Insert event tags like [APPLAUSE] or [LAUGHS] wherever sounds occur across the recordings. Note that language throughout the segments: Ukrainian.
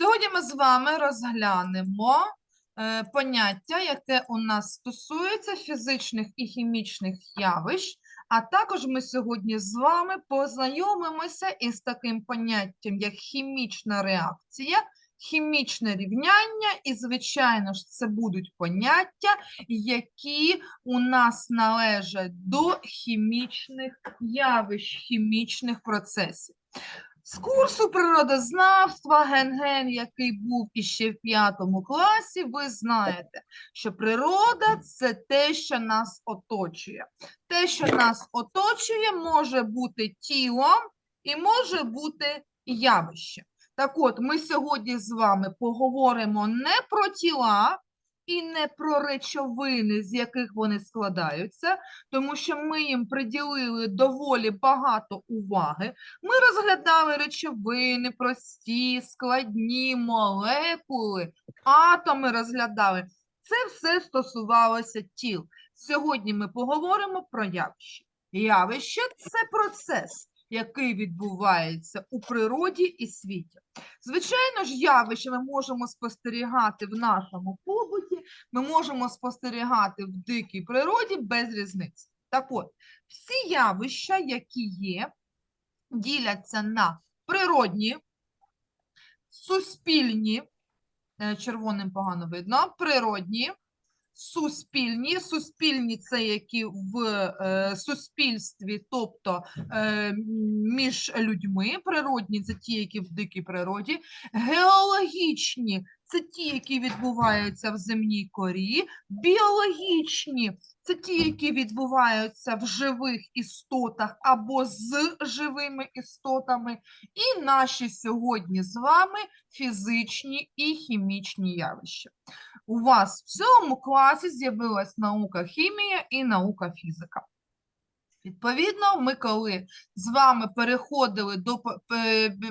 Сьогодні ми з вами розглянемо е, поняття, яке у нас стосується фізичних і хімічних явищ, а також ми сьогодні з вами познайомимося із таким поняттям, як хімічна реакція, хімічне рівняння, і, звичайно ж, це будуть поняття, які у нас належать до хімічних явищ, хімічних процесів. З курсу природознавства ген-ген, який був іще в п'ятому класі, ви знаєте, що природа це те, що нас оточує. Те, що нас оточує, може бути тілом і може бути явищем. Так от, ми сьогодні з вами поговоримо не про тіла і не про речовини, з яких вони складаються, тому що ми їм приділили доволі багато уваги. Ми розглядали речовини, прості, складні, молекули, атоми розглядали. Це все стосувалося тіл. Сьогодні ми поговоримо про явище. Явище це процес, який відбувається у природі і світі. Звичайно ж, явище ми можемо спостерігати в нашому побуті, ми можемо спостерігати в дикій природі без різниці. Так от, всі явища, які є, діляться на природні, суспільні, е, червоним погано видно, природні, суспільні. Суспільні це які в е, суспільстві, тобто е, між людьми, природні це ті, які в дикій природі, геологічні це ті, які відбуваються в земній корі, біологічні це ті, які відбуваються в живих істотах або з живими істотами, і наші сьогодні з вами фізичні і хімічні явища. У вас в цьому класі з'явилась наука хімія і наука фізика. Відповідно, ми коли з вами переходили до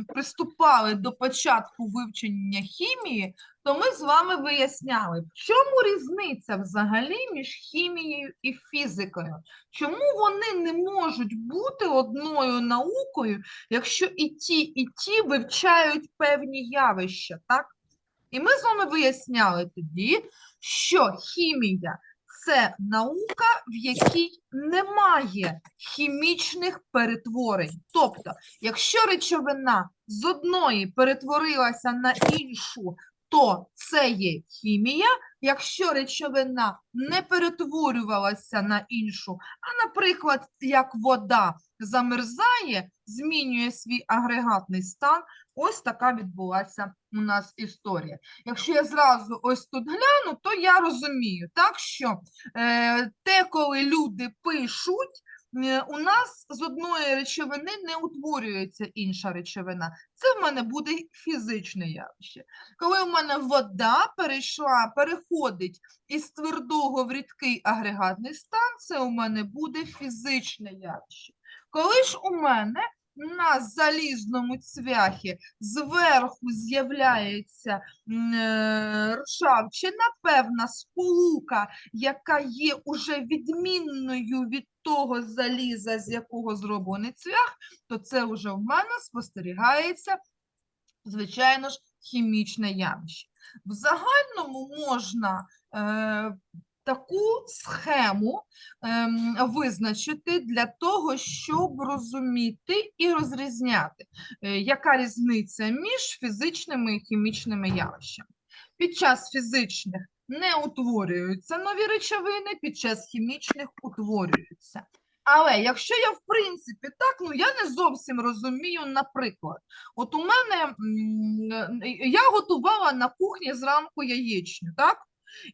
приступали до початку вивчення хімії, то ми з вами виясняли, в чому різниця взагалі між хімією і фізикою. Чому вони не можуть бути одною наукою, якщо і ті, і ті вивчають певні явища, так? І ми з вами виясняли тоді, що хімія це наука, в якій немає хімічних перетворень. Тобто, якщо речовина з одної перетворилася на іншу, то це є хімія. Якщо речовина не перетворювалася на іншу, а, наприклад, як вода замерзає, змінює свій агрегатний стан, ось така відбулася у нас історія. Якщо я зразу ось тут гляну, то я розумію, так що е, те, коли люди пишуть, у нас з одної речовини не утворюється інша речовина. Це в мене буде фізичне явище. Коли в мене вода перейшла, переходить із твердого в рідкий агрегатний стан, це у мене буде фізичне явище. Коли ж у мене на залізному цвяхі зверху з'являється е, ржавчина, певна сполука, яка є уже відмінною від того заліза, з якого зроблений цвях, то це вже в мене спостерігається, звичайно ж, хімічне явище. В загальному можна е, таку схему ем, визначити для того, щоб розуміти і розрізняти, е, яка різниця між фізичними і хімічними явищами. Під час фізичних не утворюються нові речовини, під час хімічних утворюються. Але якщо я, в принципі, так, ну я не зовсім розумію, наприклад, от у мене я готувала на кухні зранку яєчню, так?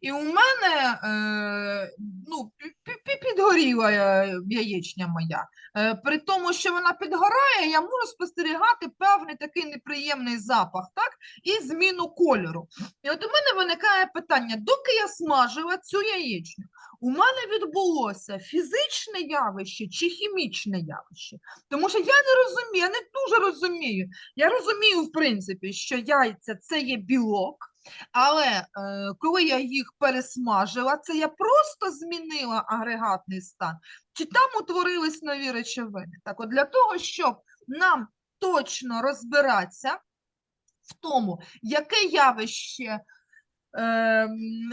І у мене е, ну, пі- пі- підгоріла е, яєчня моя. Е, при тому, що вона підгорає, я можу спостерігати певний такий неприємний запах, так? І зміну кольору. І от у мене виникає питання: доки я смажила цю яєчню, у мене відбулося фізичне явище чи хімічне явище? Тому що я не розумію, я не дуже розумію. Я розумію, в принципі, що яйця це є білок. Але е, коли я їх пересмажила, це я просто змінила агрегатний стан, чи там утворились нові речовини. Так от для того, щоб нам точно розбиратися в тому, яке явище е,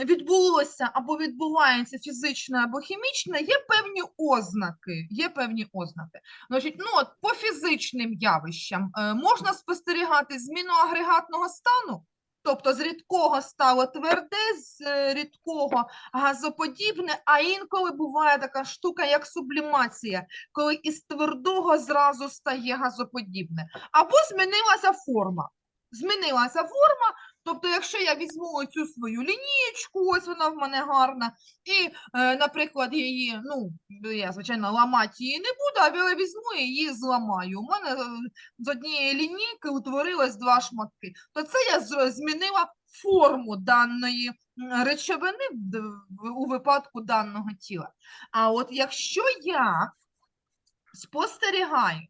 відбулося або відбувається фізичне або хімічне, є певні ознаки. Є певні ознаки. Значить, ну от по фізичним явищам е, можна спостерігати зміну агрегатного стану, тобто з рідкого стало тверде, з е, рідкого газоподібне, а інколи буває така штука, як сублімація, коли із твердого зразу стає газоподібне, або змінилася форма. Змінилася форма, тобто, якщо я візьму цю свою лінієчку, ось вона в мене гарна, і, е, наприклад, її, ну, я, звичайно, ламати її не буду, а я візьму і її зламаю. У мене е, з однієї лінійки утворилось два шматки. То це я змінила форму даної речовини у випадку даного тіла. А от якщо я спостерігаю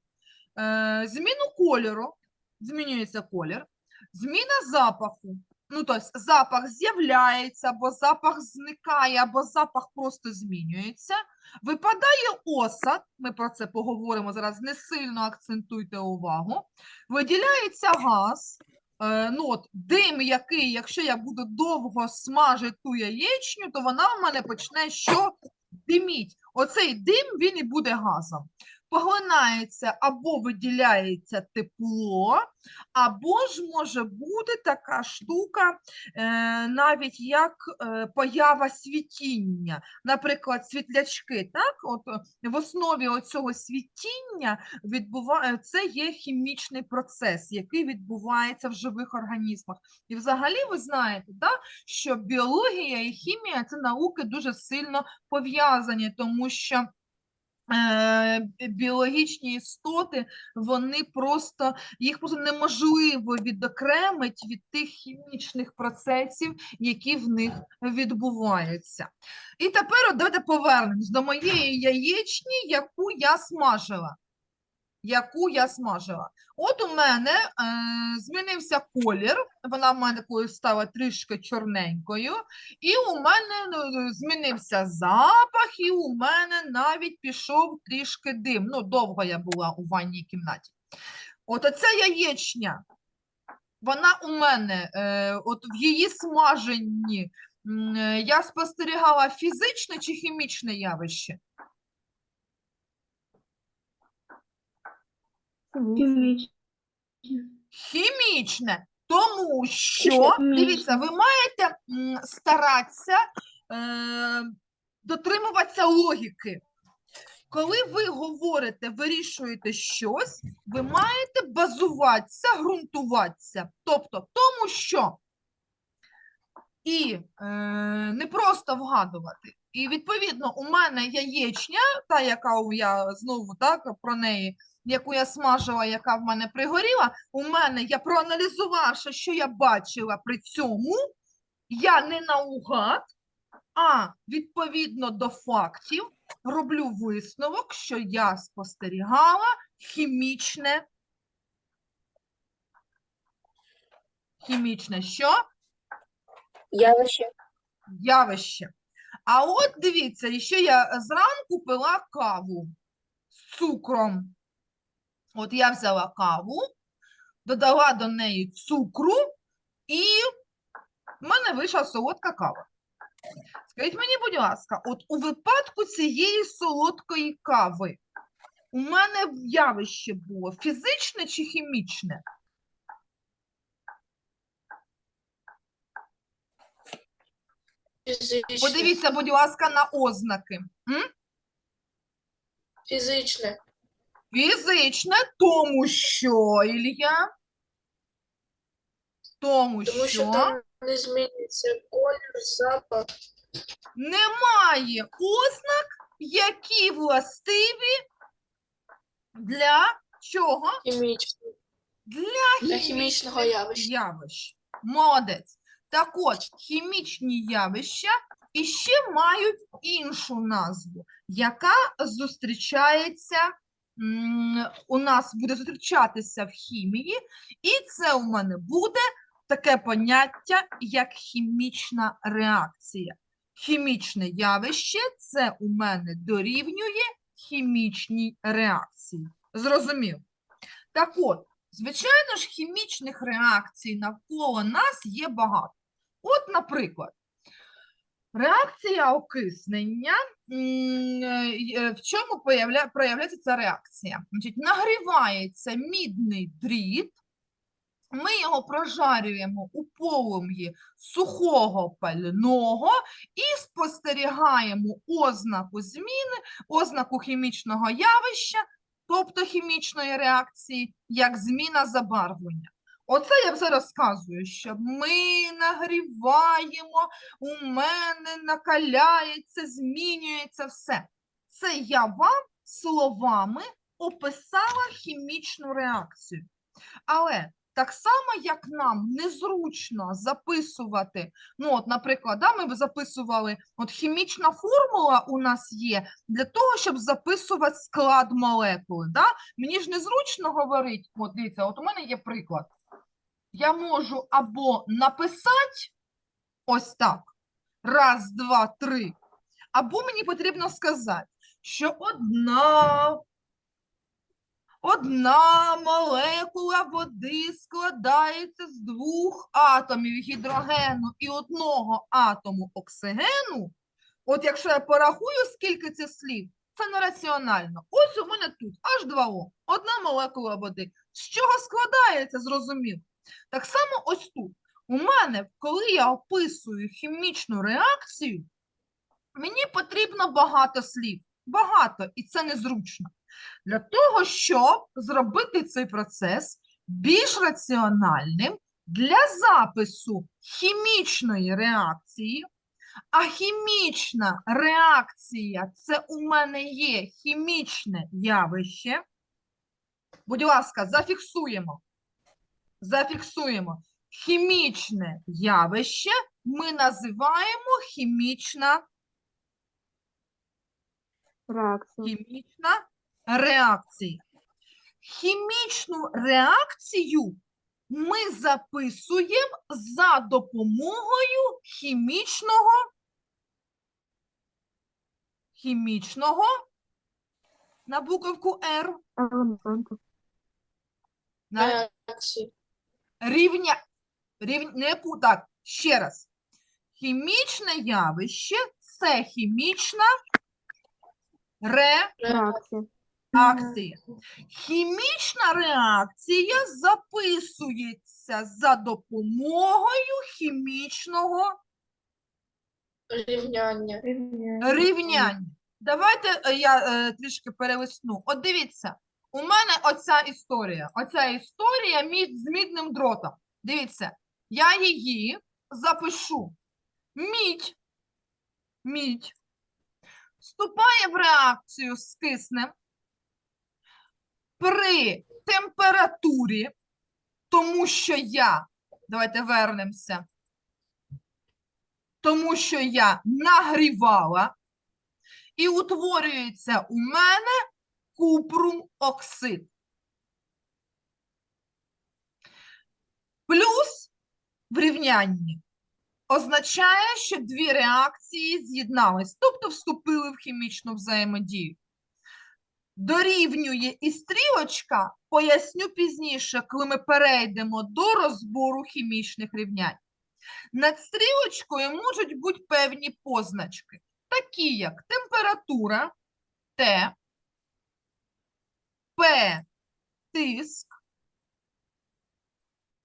е, зміну кольору, змінюється колір, зміна запаху. Ну, тобто запах з'являється, або запах зникає, або запах просто змінюється. Випадає осад, ми про це поговоримо зараз, не сильно акцентуйте увагу. Виділяється газ, е, ну от дим, який, якщо я буду довго смажити ту яєчню, то вона в мене почне що диміть. Оцей дим він і буде газом. Поглинається або виділяється тепло, або ж може бути така штука, е, навіть як е, поява світіння. Наприклад, світлячки, так? От е, в основі оцього світіння відбуває, це є хімічний процес, який відбувається в живих організмах. І взагалі ви знаєте, да, що біологія і хімія це науки дуже сильно пов'язані, тому що біологічні істоти, вони просто, їх просто неможливо відокремити від тих хімічних процесів, які в них відбуваються. І тепер давайте повернемось до моєї яєчні, яку я смажила. Яку я смажила. От у мене е, змінився колір, вона в мене стала трішки чорненькою, і у мене ну, змінився запах, і у мене навіть пішов трішки дим. Ну, довго я була у ванній кімнаті. От оця яєчня, вона у мене, е, от в її смаженні, е, я спостерігала фізичне чи хімічне явище? Хімічне, тому що, дивіться, ви маєте м, старатися е, дотримуватися логіки. Коли ви говорите, вирішуєте щось, ви маєте базуватися, ґрунтуватися. Тобто, тому що і е, не просто вгадувати. І відповідно, у мене яєчня, та, яка я знову так про неї, яку я смажила, яка в мене пригоріла, у мене я проаналізувавши, що я бачила при цьому, я не наугад, а відповідно до фактів роблю висновок, що я спостерігала хімічне. Хімічне що? Явище. явище. А от дивіться, ще я зранку пила каву з цукром. От я взяла каву, додала до неї цукру, і в мене вийшла солодка кава. Скажіть мені, будь ласка, от у випадку цієї солодкої кави у мене явище було фізичне чи хімічне? Фізичне. Подивіться, будь ласка, на ознаки. М? Фізичне. Фізичне, тому що, Ілля? Тому Тому що що там не змінюється колір, запах. немає ознак, які властиві для чого? Хімічне. Для Для хімічного явища. явищ. Молодець. Так от, хімічні явища іще мають іншу назву, яка зустрічається, у нас буде зустрічатися в хімії, і це у мене буде таке поняття, як хімічна реакція. Хімічне явище це у мене дорівнює хімічній реакції. Зрозумів? Так от, Звичайно ж, хімічних реакцій навколо нас є багато. От, наприклад, реакція окиснення. е, е, В чому проявляється ця реакція? Значить, нагрівається мідний дріт, ми його прожарюємо у полум'ї сухого пального і спостерігаємо ознаку зміни, ознаку хімічного явища, тобто хімічної реакції, як зміна забарвлення. Оце я все розказую, що ми нагріваємо, у мене накаляється, змінюється все. Це я вам словами описала хімічну реакцію. Але так само, як нам незручно записувати, ну, от, наприклад, да, ми записували, от хімічна формула у нас є для того, щоб записувати склад молекули. Да? Мені ж незручно говорити, от дивіться, от у мене є приклад. Я можу або написати ось так, раз, два, три, або мені потрібно сказати, що одна Одна молекула води складається з двох атомів гідрогену і одного атому оксигену. От якщо я порахую, скільки це слів, це нераціонально. Ось у мене тут H2O, одна молекула води. З чого складається, зрозуміло. Так само ось тут. У мене, коли я описую хімічну реакцію, мені потрібно багато слів. Багато, і це незручно. Для того, щоб зробити цей процес більш раціональним для запису хімічної реакції, а хімічна реакція це у мене є хімічне явище. Будь ласка, зафіксуємо. Зафіксуємо. Хімічне явище ми називаємо хімічна Реакція. хімічна реакція. Хімічну реакцію ми записуємо за допомогою хімічного хімічного на буковку на Реакції. Рівня, рівня не так, ще раз. Хімічне явище це хімічна Реакція. Хімічна реакція записується за допомогою хімічного Рівняння. рівняння. Давайте е, я е, трішки перелисну. От дивіться, у мене оця історія. Оця історія мід, з мідним дротом. Дивіться, я її запишу. Мідь. Мідь. Вступає в реакцію з киснем при температурі, тому що я, давайте вернемося, тому що я нагрівала, і утворюється у мене купрум оксид. Плюс в рівнянні означає, що дві реакції з'єднались, тобто вступили в хімічну взаємодію. Дорівнює і стрілочка, поясню пізніше, коли ми перейдемо до розбору хімічних рівнянь. Над стрілочкою можуть бути певні позначки, такі як температура, Т, П, тиск,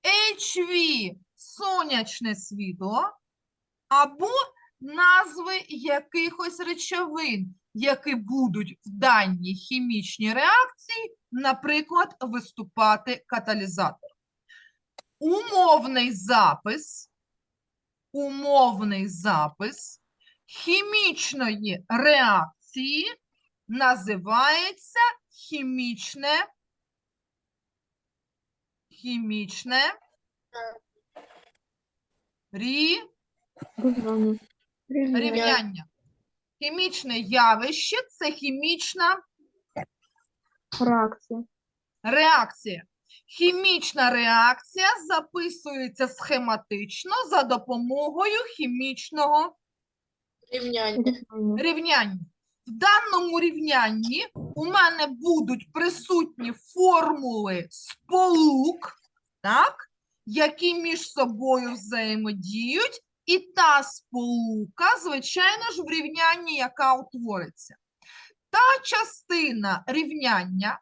HV – сонячне світло, або назви якихось речовин, які будуть в даній хімічній реакції, наприклад, виступати каталізатор. Умовний запис, умовний запис хімічної реакції називається хімічне, хімічне рі, Рівняння. Хімічне явище – це хімічна Реакція. реакція. Хімічна реакція записується схематично за допомогою хімічного Рівняння. Рівняння. В даному рівнянні у мене будуть присутні формули сполук, так, які між собою взаємодіють, і та сполука, звичайно ж, в рівнянні, яка утвориться. Та частина рівняння,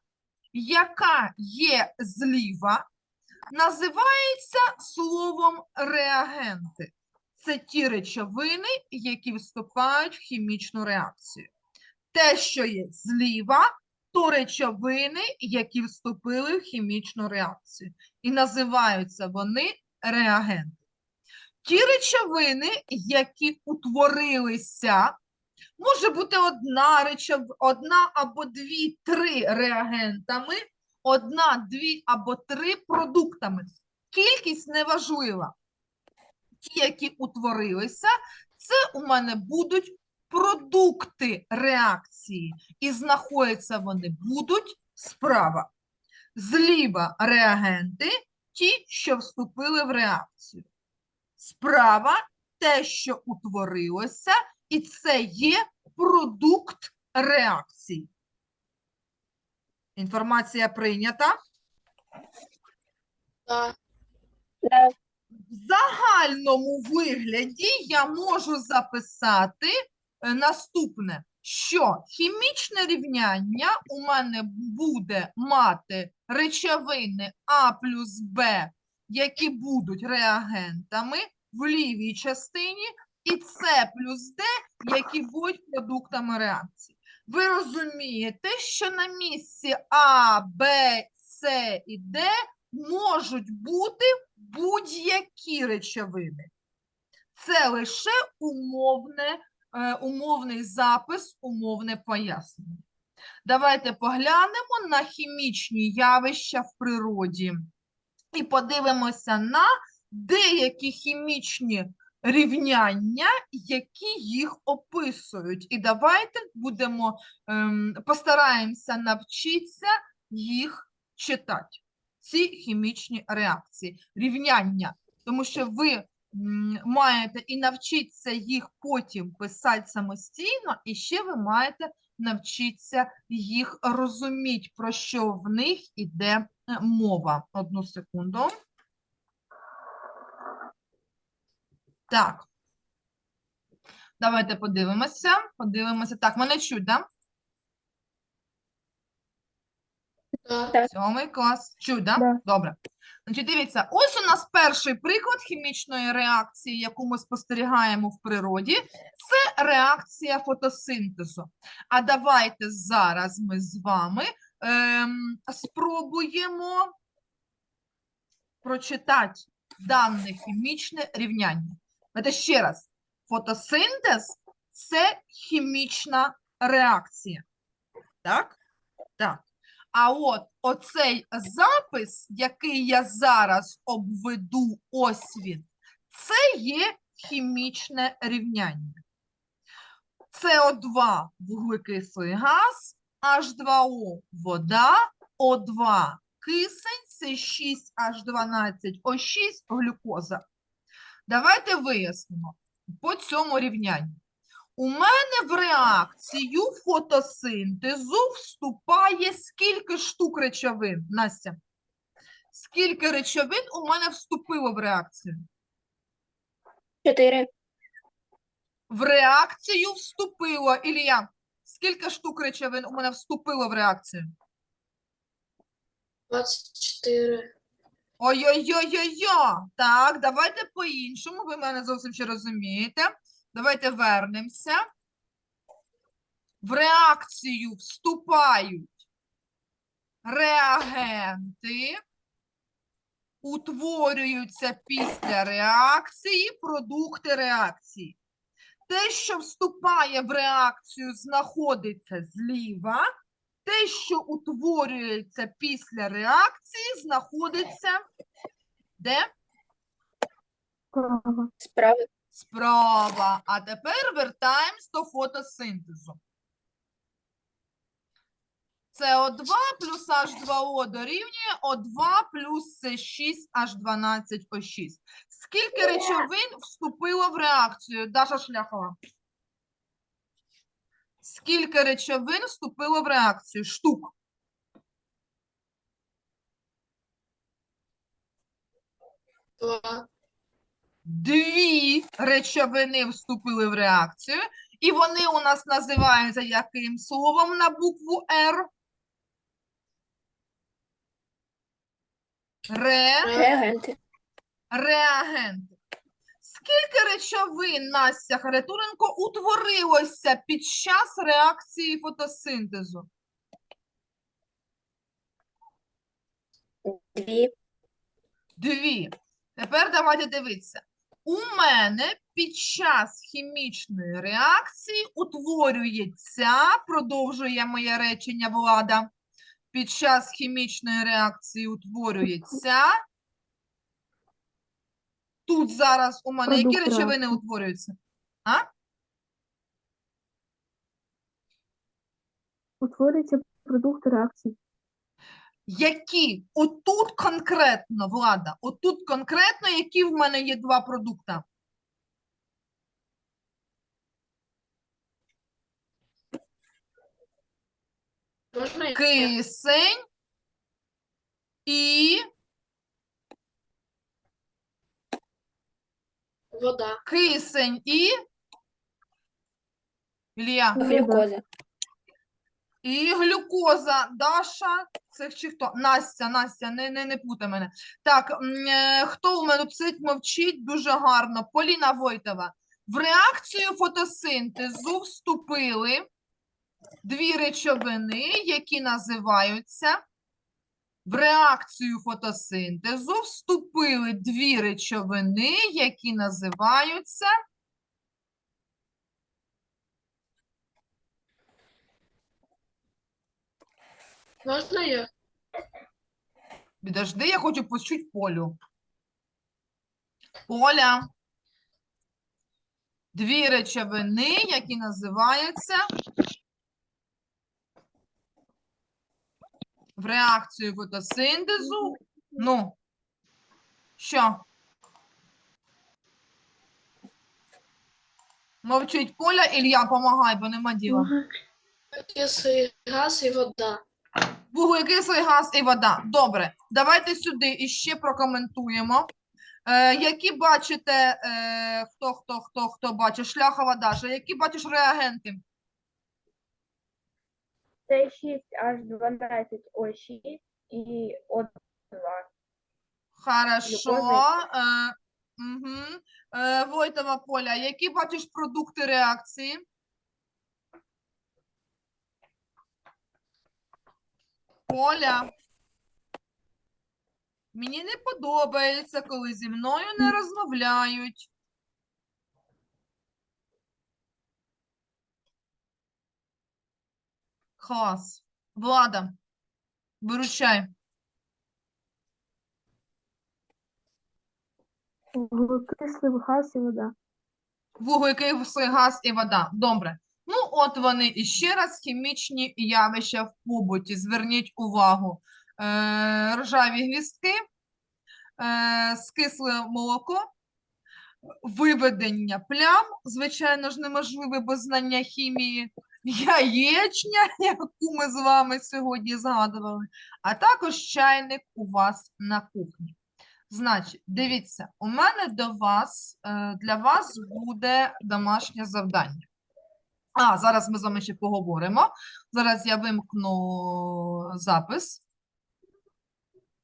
яка є зліва, називається словом реагенти. Це ті речовини, які вступають в хімічну реакцію. Те, що є зліва, то речовини, які вступили в хімічну реакцію. І називаються вони реагенти. Ті речовини, які утворилися, може бути одна речов... одна або дві, три реагентами, одна, дві або три продуктами. Кількість неважлива. Ті, які утворилися, це у мене будуть продукти реакції, і знаходяться вони будуть справа. Зліва реагенти, ті, що вступили в реакцію. Справа те, що утворилося, і це є продукт реакції. Інформація прийнята. Да. В загальному вигляді я можу записати наступне, що хімічне рівняння у мене буде мати речовини А плюс Б, які будуть реагентами в лівій частині, і С плюс Д, які будуть продуктами реакції. Ви розумієте, що на місці А, Б, С і Д можуть бути будь-які речовини. Це лише умовне, е, умовний запис, умовне пояснення. Давайте поглянемо на хімічні явища в природі і подивимося на деякі хімічні рівняння, які їх описують. І давайте будемо ем, постараємося навчитися їх читати ці хімічні реакції, рівняння, тому що ви маєте і навчитися їх потім писати самостійно, і ще ви маєте навчитися їх розуміти, про що в них іде е, мова. Одну секунду. Так. Давайте подивимося. Подивимося. Так, мене чуть, да? Да. Сьомий клас. Чуть? Да. Добре. Значить, дивіться, ось у нас перший приклад хімічної реакції, яку ми спостерігаємо в природі, це реакція фотосинтезу. А давайте зараз ми з вами ем, спробуємо прочитати дане хімічне рівняння. Давайте ще раз. Фотосинтез це хімічна реакція. Так? Так. А от оцей запис, який я зараз обведу, ось він, це є хімічне рівняння. СО2 – вуглекислий газ, H2O – вода, О2 – кисень, С6H12O6 – глюкоза. Давайте вияснимо по цьому рівнянню. У мене в реакцію фотосинтезу вступає скільки штук речовин, Настя? Скільки речовин у мене вступило в реакцію? Чотири. В реакцію вступило, Ілія, скільки штук речовин у мене вступило в реакцію? Двадцять чотири. Ой-ой-ой-ой-ой. Так, давайте по-іншому, ви мене зовсім ще розумієте. Давайте вернемося. В реакцію вступають реагенти, утворюються після реакції продукти реакції. Те, що вступає в реакцію, знаходиться зліва. Те, що утворюється після реакції, знаходиться де? Справи. Справа. А тепер вертаємось до фотосинтезу. СО2 плюс H2O дорівнює О2 плюс С6H12O6. Скільки речовин вступило в реакцію? Даша Шляхова. Скільки речовин вступило в реакцію? Штук. Два. Дві речовини вступили в реакцію, і вони у нас називаються яким словом на букву Р? Ре. Реагенти. Реагенти. Скільки речовин Настя Харитоненко утворилося під час реакції фотосинтезу? Дві. Дві. Тепер давайте дивитися. У мене під час хімічної реакції утворюється, продовжує моє речення влада. Під час хімічної реакції утворюється. Тут зараз у мене які Продукт речовини реакції. утворюються? Утворюється продукт реакції. Які? Отут конкретно, Влада, отут конкретно, які в мене є два продукти? Кисень і Вода. кисень і Ілля. Глюкоза. І глюкоза. Даша. Це чи хто? Настя, Настя, не, не, не путай мене. Так, е, хто у мене сидить, мовчить дуже гарно. Поліна Войтова. В реакцію фотосинтезу вступили дві речовини, які називаються. В реакцію фотосинтезу вступили дві речовини, які називаються. Можна я? Підожди, я хочу почути Полю. Поля. Дві речовини, які називаються в реакцію фотосинтезу. Ну, що? Мовчить Поля, Ілля, помагай, бо нема діла. Кислий газ і вода. Вуглекислий газ і вода. Добре, давайте сюди іще прокоментуємо. Е, які бачите, е, хто, хто, хто, хто бачить, шляхова Даша, які бачиш реагенти? Це 6 аж 12 о 6 і о 2. Хорошо. Е, угу. е, Войтова Поля, які бачиш продукти реакції? Поля. Мені не подобається, коли зі мною не розмовляють. Клас. Влада, виручай. Вуглекислий газ і вода. Вуглекислий газ і вода. Добре. От вони і ще раз хімічні явища в побуті. Зверніть увагу. Е, ржаві гвіздки, е, скисле молоко, виведення плям, звичайно ж, неможливе без знання хімії, яєчня, [LAUGHS] яку ми з вами сьогодні згадували, а також чайник у вас на кухні. Значить, дивіться, у мене до вас, е, для вас буде домашнє завдання. А, зараз ми з вами ще поговоримо. Зараз я вимкну запис.